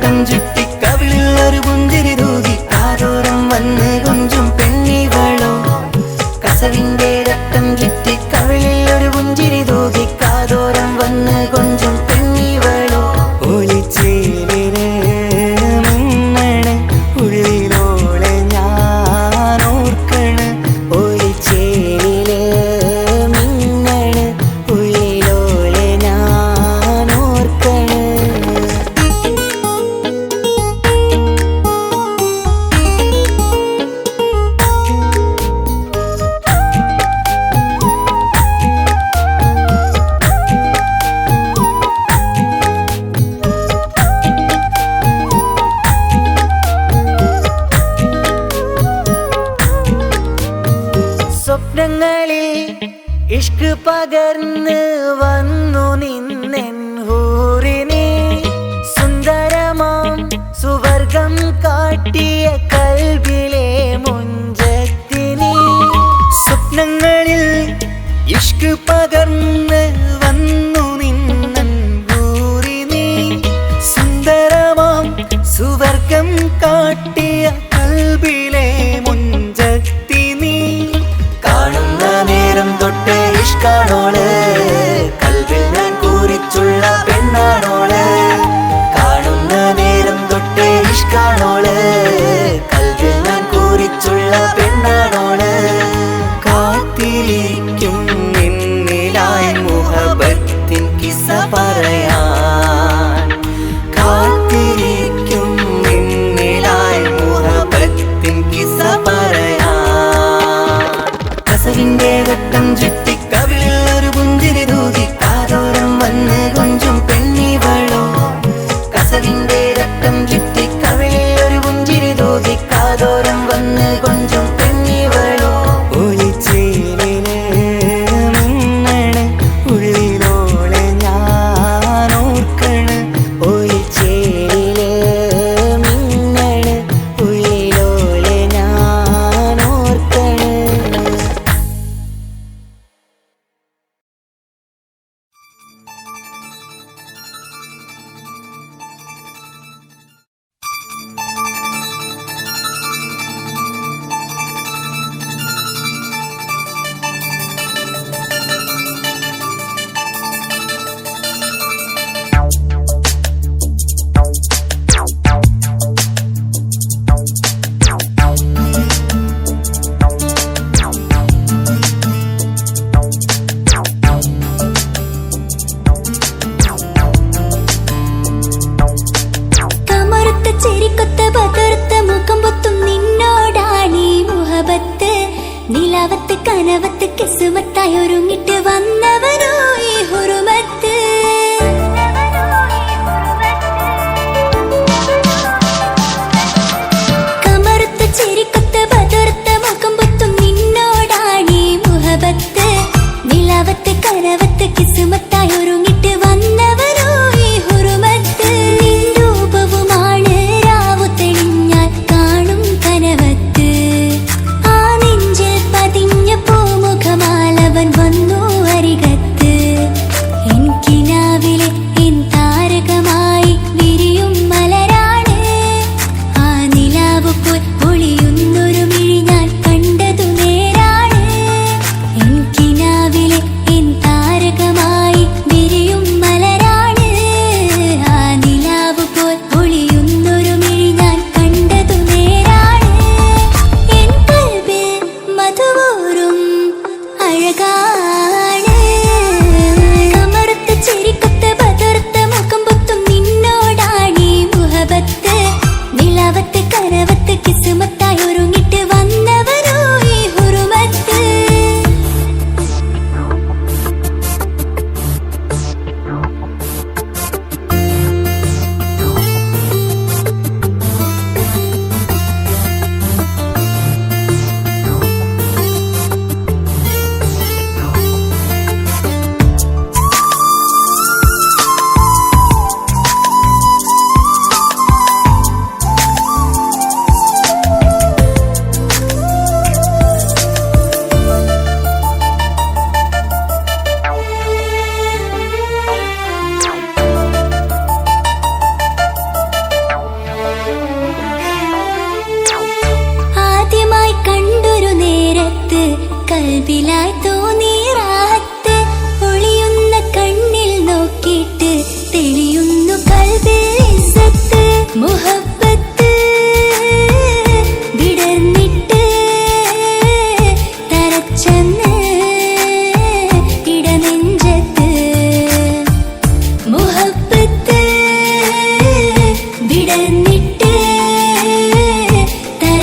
കഞ്ചുട്ടി കവിളിൽ ഒരു പുഞ്ചിരി തൂകി താരോരം വന്ന് കൊഞ്ചും പെണ്ണിവളോ കസവിൻ്റെ സ്വപ്നങ്ങളിൽ ഇഷ്ക് പകർന്ന് വന്നു നിന്നെ ഹൂറിനെ സുന്ദരമാം സുവർഗം കാട്ടിയ കൽബിലെ മുഞ്ചത്തിനെ. സ്വപ്നങ്ങളിൽ ഇഷ്ക് പകർന്ന് കുളിക്കും എന്നിലായി മുഹബത്തിൻ കിസ പറയാം.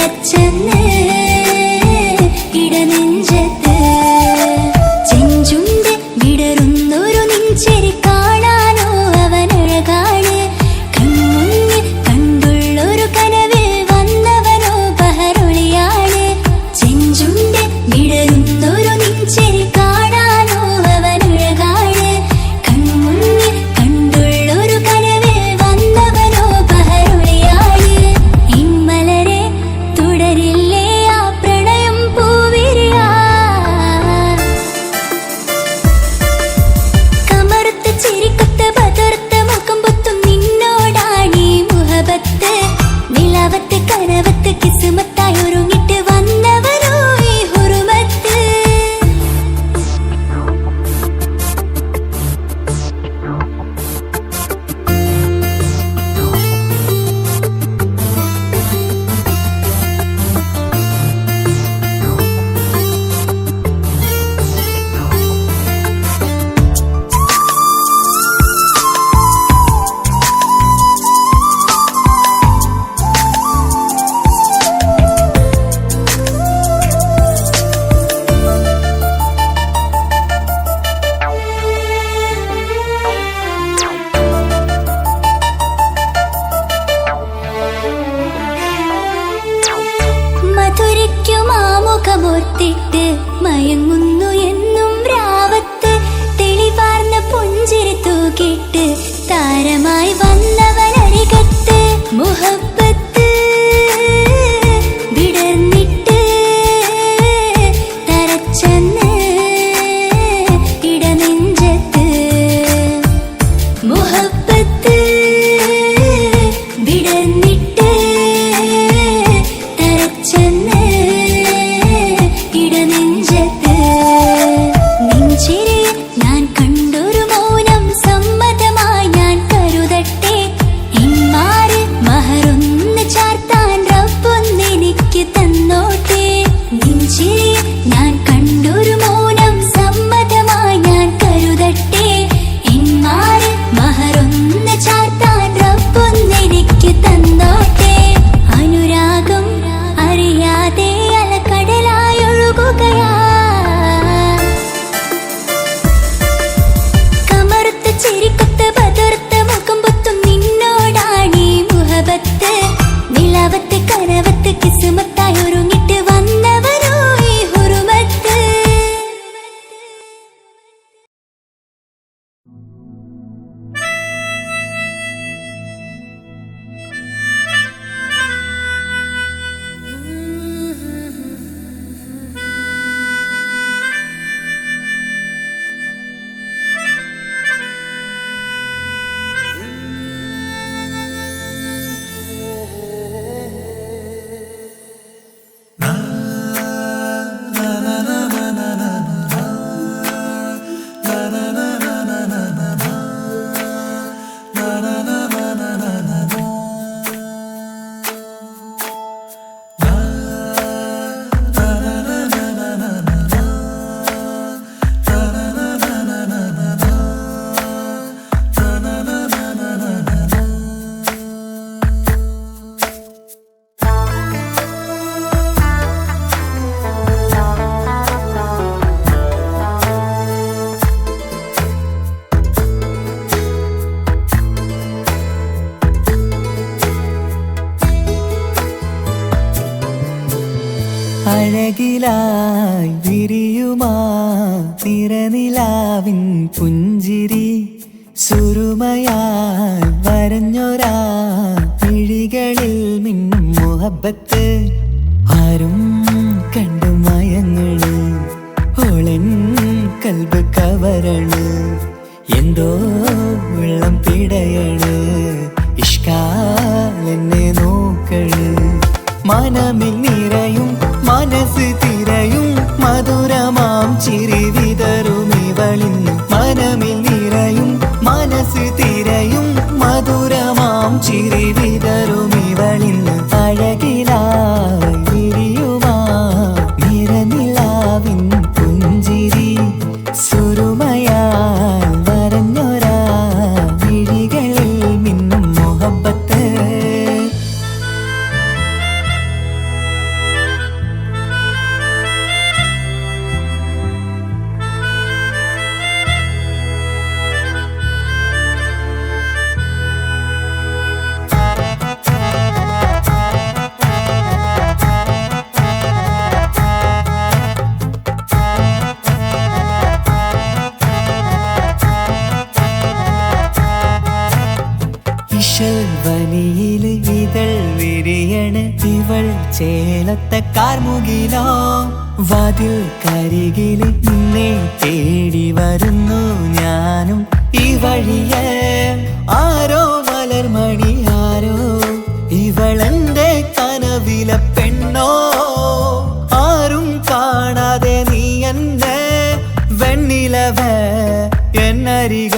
തരച്ചെന്ന് അഴകിലായി വിരിയുമാ തിരനിലാവിൻ പുഞ്ചിരി. സുരുമയായി വരഞ്ഞൊരാ പിഴികളിൽ മിന്നും മുഹബത്ത്. ആരും കണ്ടു മയങ്ങൾ ഓളൻ കൽബ് കവരണ് എന്തോ വെള്ളം പിടയണ് ഇഷ്കാലെന്നെ നോക്കൾ. മനമിൽ നിറയും മനസ്സ് തിരയും മധുരമാം ചിരി കരികിൽ നിന്നെ തേടി വരുന്നു ഞാനും. ഈ വഴിയെ ആരോ മലർമണി ആരോ ഇവളെന്റെ കനവിലെ പെണ്ണോ? ആരും കാണാതെ നീ എന്നെ വെണ്ണിലവ എന്നരിക.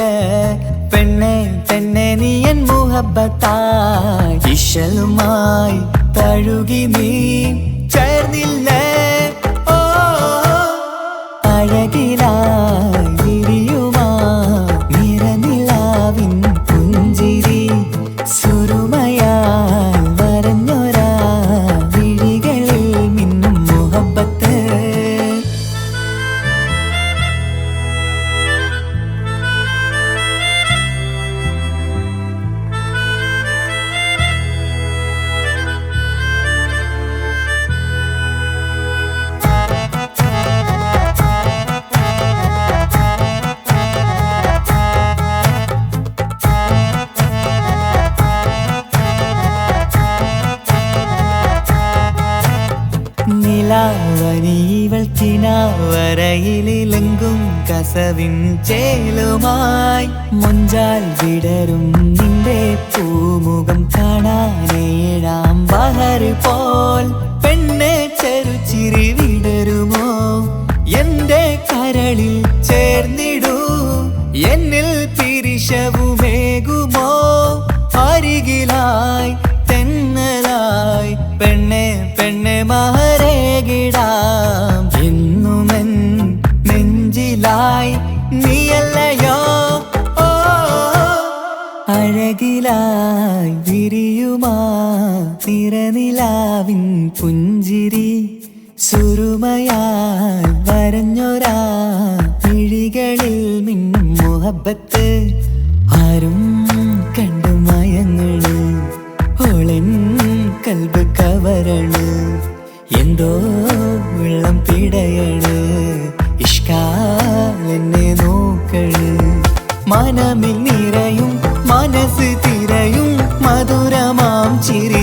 പെണ്ണെ പെണ്ണെ നീ എൻ മുഹബത്തായി. ഇശലുമായി തഴുകി നീ കവരണ് എന്തോ വെള്ളം പിടയണ്. ഇഷ്കാലെന്നെ നോക്കൾ മനമിൽ നിറയും മനസ്സ് തിരയും മധുരമാം ചിരി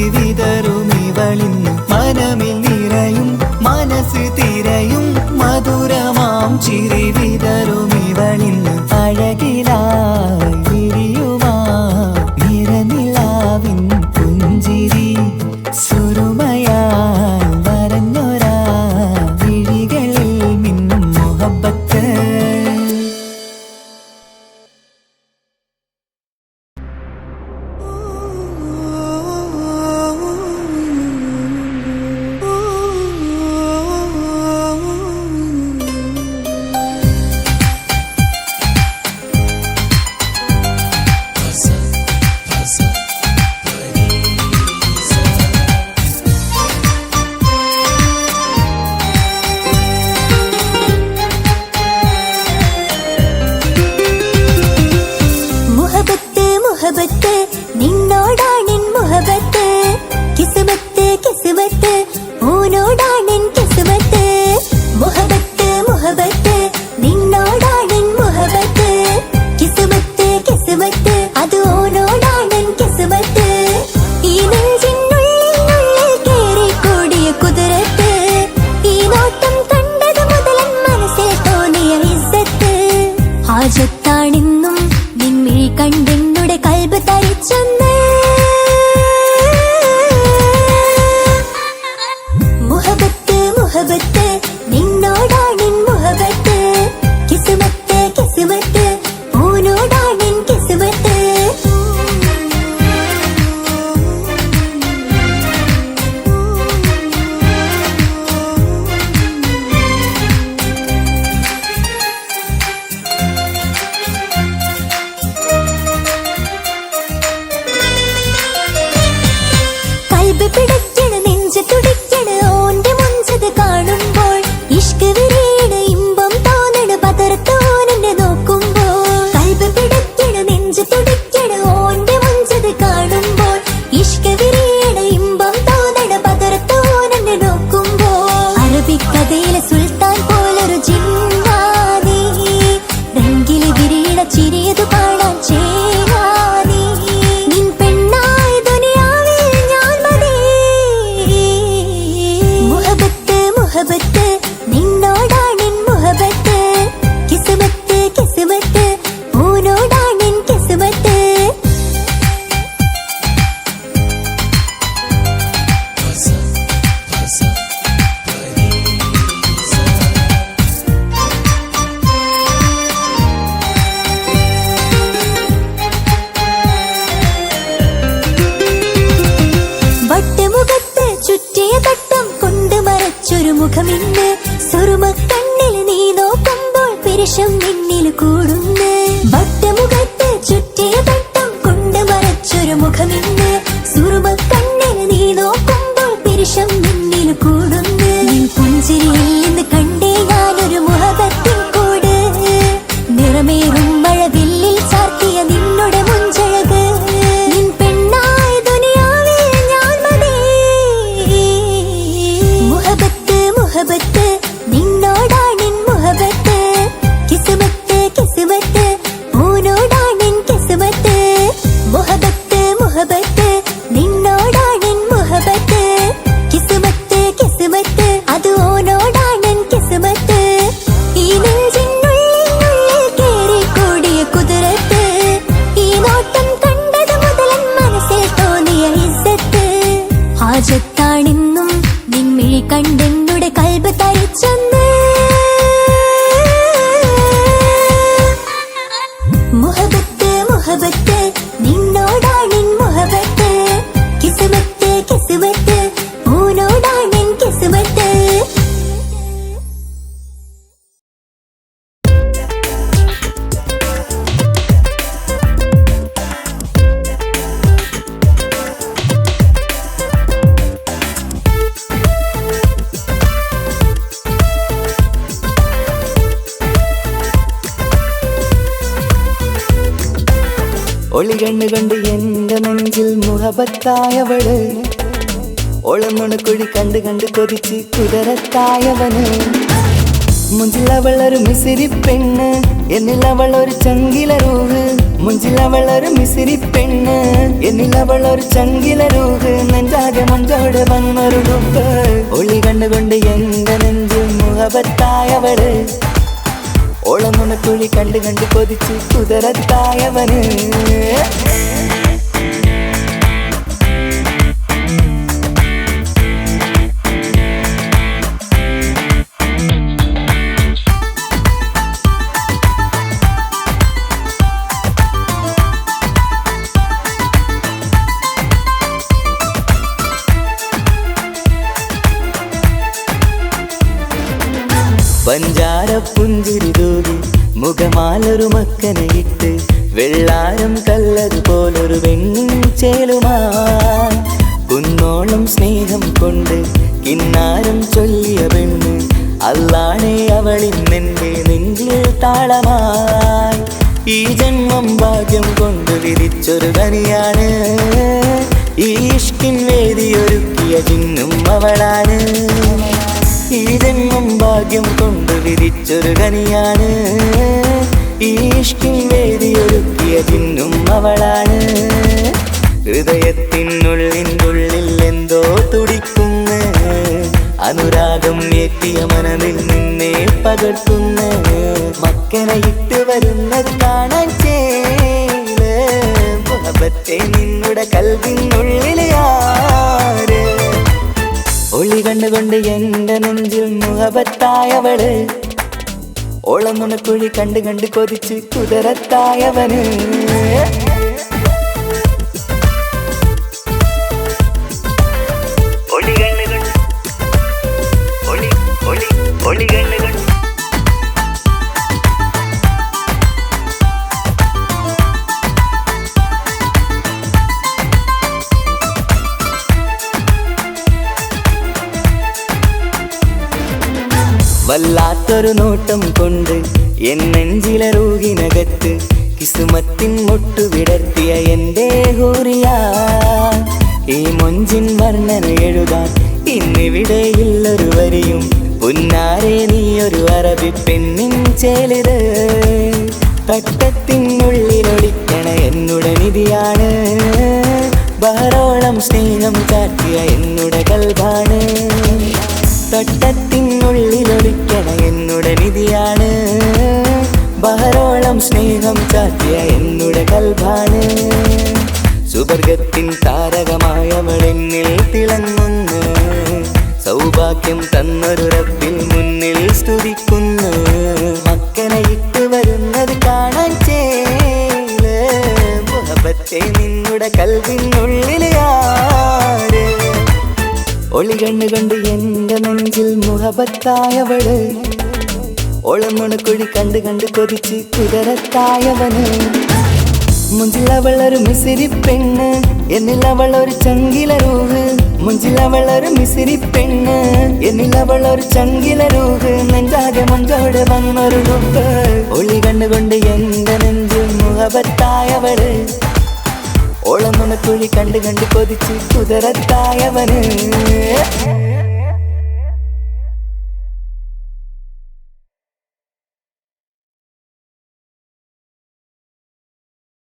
love it. కూడుండే బట్టి മുഹബത്തായവള് ഒളന്നുണക്കുഴി കണ്ട് കണ്ട് കൊതിച്ച് കുതിരത്തായവന് മുഞ്ചിൽ അവൾ ഒരു മിസിരി പെണ്ണ് എന്നിൽ അവൾ ഒരു ചങ്കില റൂഹ് മുഞ്ചിൽ അവൾ ഒരു മിസിരി പെണ്ണ് എന്നിൽ അവൾ ഒരു ചങ്കില റൂഹ് നെഞ്ചാകെ മഞ്ചോട് വന്നൊരു ഡുബ് ഒളി കണ്ടുകൊണ്ട് എന്റെ നെഞ്ചിൽ മുഹബത്തായവള് ഓളമുണക്കുഴി കണ്ട് കണ്ട് കൊതിച്ച് കുതിരത്തായവന് പഞ്ചാര പുഞ്ചിരി തൂകി മുഖമാലൊരു മക്കനയിട്ട് വെള്ളാരം കല്ലതുപോലൊരു വെണ്ണും കുന്നോളം സ്നേഹം കൊണ്ട് കിന്നാരം ചൊല്ലിയ പെണ്ണ് അല്ലാണേ അവളിന്നെന്റെ നെഞ്ചിൽ താളമായി ഈ ജന്മം ഭാഗ്യം കൊണ്ട് വിധിച്ചൊരു തനിയാണ് ഈ ഇഷ്കിൻ വേദിയൊരുക്കിയ ചിന്നും അവളാണ്. ജന്മം ഭാഗ്യം കൊണ്ട് വിരിച്ചൊരു കനിയാണ്. ഈഷ്കിൻ വേദി വേദിയൊരുക്കിയ ചിന്നും അവളാണ്. ഹൃദയത്തിനുള്ളിനുള്ളിൽ എന്തോ തുടിക്കുന്ന. അനുരാഗം ഏറ്റിയ മനതിൽ നിന്നെ പകർത്തുന്ന. മക്കനെ ഇട്ട് വരുന്നത് കാണാൻ ചേൽ. നിന്നുടെ കൽവിനുള്ളിൽ ആര്? ഒളി കണ്ടുകൊണ്ട് എന്റെ നെഞ്ചിൽ മുഖപത്തായവൾ ഓളം നുണക്കുഴി കണ്ട് കണ്ട് കൊതിച്ച് കുതിരത്തായവന്. വല്ലാത്തൊരു നോട്ടം കൊണ്ട് എൻ നെഞ്ചിലെ രോഗിനകത്ത് കിസുമത്തിൻ മുട്ടു വിടർത്തിയ എന്റെ ഹൂറിയ. ഈ മൊഞ്ചിൻ വർണന എഴുതാൻ ഇന്നിവിടെയില്ലൊരു വരിയും പുന്നാരെ നീയൊരു അറബി പെണ്ണിൻ ചേലിത്. തട്ടത്തിനുള്ളിലൊളിക്കണ എന്നുടെ നിധിയാണ്. ബഹറോളം സ്നേഹം കാട്ടിയ എന്നുടെ കൽഭാണ് തട്ടത്തിനുള്ളിലൊളിക്കണ എന്നുടെ നിധിയാണ്. ബഹരോളം സ്നേഹം ചാറ്റിയ എന്നുടെ കൽഭാണ് സുവർഗത്തിൻ താരകമായവൾ എന്നിൽ തിളങ്ങുന്നു. സൗഭാഗ്യം തന്നൊരു റബ്ബിൽ മുന്നിൽ സ്തുതിക്കുന്നു. മക്കനെ ഇട്ട് വരുന്നത് കാണാൻ ചേൽ. മുഹബത്തെ നിന്നുടെ കൽവിനുള്ളിൽ ആര് ഒളി കണ്ണു കണ്ട് എന്റെ നെഞ്ചിൽ മുഹബത്തായവള് ഒളമുണക്കുഴി കണ്ട് കണ്ട് കൊതിച്ച് കുതിരത്തായവന് മുഞ്ചിലവൾ ഒരു മിസിരി പെണ്ണ് എന്നിൽ അവൾ ഒരു ചങ്കില രൂഹ് മുഞ്ചിലവൾ ഒരു മിസിരി പെണ്ണ് എന്നിൽ അവൾ ഒരു ചങ്കില രൂഹ് നെഞ്ചാകെ മഞ്ചോട് വന്നൊരു ലുക്ക് ഒളി കണ്ടുകൊണ്ട് എന്റെ നെഞ്ചിൽ മുഹബത്തായവള് ഓളമുണക്കുഴി കണ്ട് കണ്ട് കൊതിച്ച് കുതിരത്തായവന്.